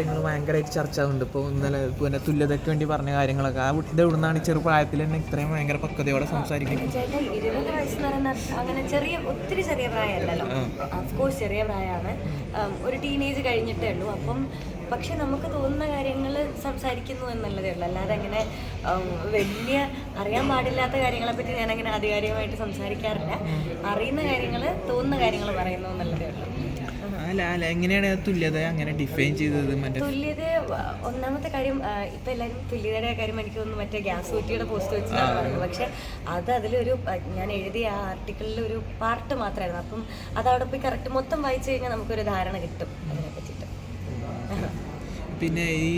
കാര്യങ്ങൾ ഭയങ്കരമായിട്ട് ചർച്ച ആവുന്നുണ്ട് ഇപ്പോൾ ഇന്നലെ പിന്നെ തുല്യതയ്ക്ക് വേണ്ടി പറഞ്ഞ കാര്യങ്ങളൊക്കെ ആ ഇത് എവിടുന്നാണ് നിന്നാണ് ചെറുപ്രായത്തിൽ തന്നെ ഇത്രയും ഭയങ്കര പക്വതയോടെ സംസാരിക്കുന്നത്? ഇരുപത് വയസ്സ് എന്ന് അങ്ങനെ ചെറിയ ഒത്തിരി ചെറിയ പ്രായമല്ലല്ലോ. കോഴ്സ് ചെറിയ പ്രായമാണ്. ഒരു ടീനേജ് കഴിഞ്ഞിട്ടേ ഉള്ളൂ. അപ്പം പക്ഷെ നമുക്ക് തോന്നുന്ന കാര്യങ്ങൾ സംസാരിക്കുന്നു എന്നുള്ളതേ ഉള്ളൂ. അല്ലാതെ അങ്ങനെ വലിയ അറിയാൻ പാടില്ലാത്ത കാര്യങ്ങളെ പറ്റി ഞാൻ അങ്ങനെ ആധികാരികമായിട്ട് സംസാരിക്കാറില്ല. അറിയുന്ന കാര്യങ്ങൾ തോന്നുന്ന കാര്യങ്ങൾ പറയുന്നു എന്നുള്ളതേ ഉള്ളൂ. അല്ല അല്ല എങ്ങനെയാണ് തുല്യത അങ്ങനെ ഡിഫൈൻ ചെയ്തത്? തുല്യത ഒന്നാമത്തെ കാര്യം ഇപ്പൊ എല്ലാരും തുല്യതയുടെ കാര്യം എനിക്ക് തോന്നുന്നു മറ്റേ ഗ്യാസ് കുറ്റിയുടെ പോസ്റ്റ് വെച്ചിട്ടാണ് പറയുന്നത്. പക്ഷെ അത് അതിലൊരു ഞാൻ എഴുതിയ ആ ആർട്ടിക്കിളിൽ ഒരു പാർട്ട് മാത്രമായിരുന്നു. അപ്പം അത് അവിടെ പോയി കറക്റ്റ് മൊത്തം വായിച്ചു കഴിഞ്ഞാൽ നമുക്കൊരു ധാരണ കിട്ടും അതിനെ പറ്റിയിട്ട് പിന്നെ ഈ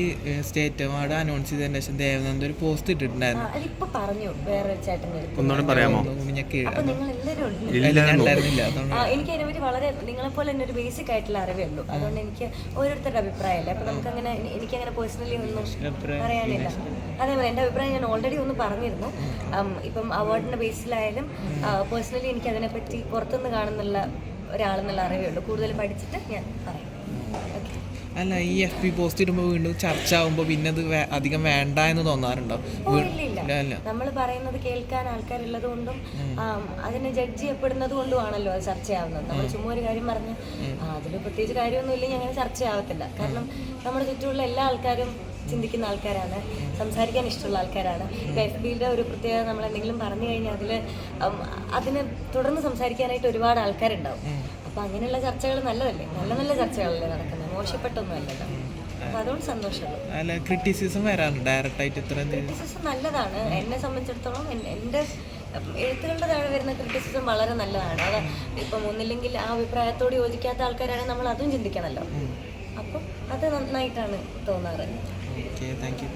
സ്റ്റേറ്റ് അവാർഡ് അനൗൺസ് ചെയ്തതിന് ശേഷം ദേവനന്ദ ഒരു പോസ്റ്റ് ഇട്ടിട്ടുണ്ടായിരുന്നു അതിപ്പോ പറഞ്ഞു. വേറെ ചേട്ടന്റെ ഒന്നുകൂടെ പറയാമോ? അപ്പൊ നിങ്ങൾ എനിക്ക് അതിനെപ്പറ്റി വളരെ നിങ്ങളെപ്പോലെ തന്നെ ഒരു ബേസിക് ആയിട്ടുള്ള അറിവേ ഉള്ളൂ. അതുകൊണ്ട് എനിക്ക് ഓരോരുത്തരുടെ അഭിപ്രായമല്ലേ? അപ്പൊ നമുക്ക് അങ്ങനെ എനിക്ക് അങ്ങനെ പേഴ്സണലി ഒന്നും പറയാനില്ല. അതേപോലെ എന്റെ അഭിപ്രായം ഞാൻ ഓൾറെഡി ഒന്ന് പറഞ്ഞിരുന്നു. ഇപ്പം അവാർഡിന്റെ ബേസിലായാലും പേഴ്സണലി എനിക്ക് അതിനെപ്പറ്റി പുറത്തുനിന്ന് കാണുന്നുള്ള ഒരാളെന്നുള്ള അറിവേ ഉള്ളൂ. കൂടുതൽ പഠിച്ചിട്ട് ഞാൻ പറയും. ഓക്കെ അല്ല ഈ എഫ് പി പോസ്റ്റ് ഇടുമ്പോൾ വീണ്ടും ചർച്ച ആവുമ്പോൾ പിന്നെ അത് അധികം വേണ്ട എന്ന് തോന്നാറുണ്ടോ? നമ്മൾ പറയുന്നത് കേൾക്കാൻ ആൾക്കാരുള്ളത് കൊണ്ടും അതിനെ ജഡ്ജ് ചെയ്യപ്പെടുന്നത് കൊണ്ടുമാണല്ലോ അത് ചർച്ചയാവുന്നത്. നമ്മൾ ചുമ്മാ ഒരു കാര്യം പറഞ്ഞ് അതിൽ പ്രത്യേകിച്ച് കാര്യമൊന്നും ഇല്ലെങ്കിൽ അങ്ങനെ ചർച്ചയാവത്തില്ല. കാരണം നമ്മുടെ ചുറ്റുമുള്ള എല്ലാ ആൾക്കാരും ചിന്തിക്കുന്ന ആൾക്കാരാണ് സംസാരിക്കാൻ ഇഷ്ടമുള്ള ആൾക്കാരാണ്. എഫ് ബിയുടെ ഒരു പ്രത്യേകത നമ്മൾ എന്തെങ്കിലും പറഞ്ഞു കഴിഞ്ഞാൽ അതിൽ അതിനെ തുടർന്ന് സംസാരിക്കാനായിട്ട് ഒരുപാട് ആൾക്കാരുണ്ടാവും. അപ്പം അങ്ങനെയുള്ള ചർച്ചകൾ നല്ലതല്ലേ? നല്ല നല്ല ചർച്ചകളല്ലേ നടക്കുന്നത്? മോശപ്പെട്ടൊന്നും അല്ലല്ലോ. അതുകൊണ്ട് സന്തോഷമുള്ളൂ. ക്രിറ്റിസിസം വരാറുണ്ട്? ഡയറക്റ്റ് ആയിട്ട് ഇത്ര ക്രിറ്റിസിസം നല്ലതാണ്. എന്നെ സംബന്ധിച്ചിടത്തോളം എൻ- എന്റെ എഴുത്തുകളുടെ താഴെ വരുന്ന ക്രിറ്റിസിസം വളരെ നല്ലതാണ്. അത് ഇപ്പം ഒന്നില്ലെങ്കിൽ ആ അഭിപ്രായത്തോട് യോജിക്കാത്ത ആൾക്കാരാണെങ്കിൽ നമ്മൾ അതും ചിന്തിക്കണമല്ലോ. അപ്പം അത് നന്നായിട്ടാണ് തോന്നാറ്. Okay, thank you.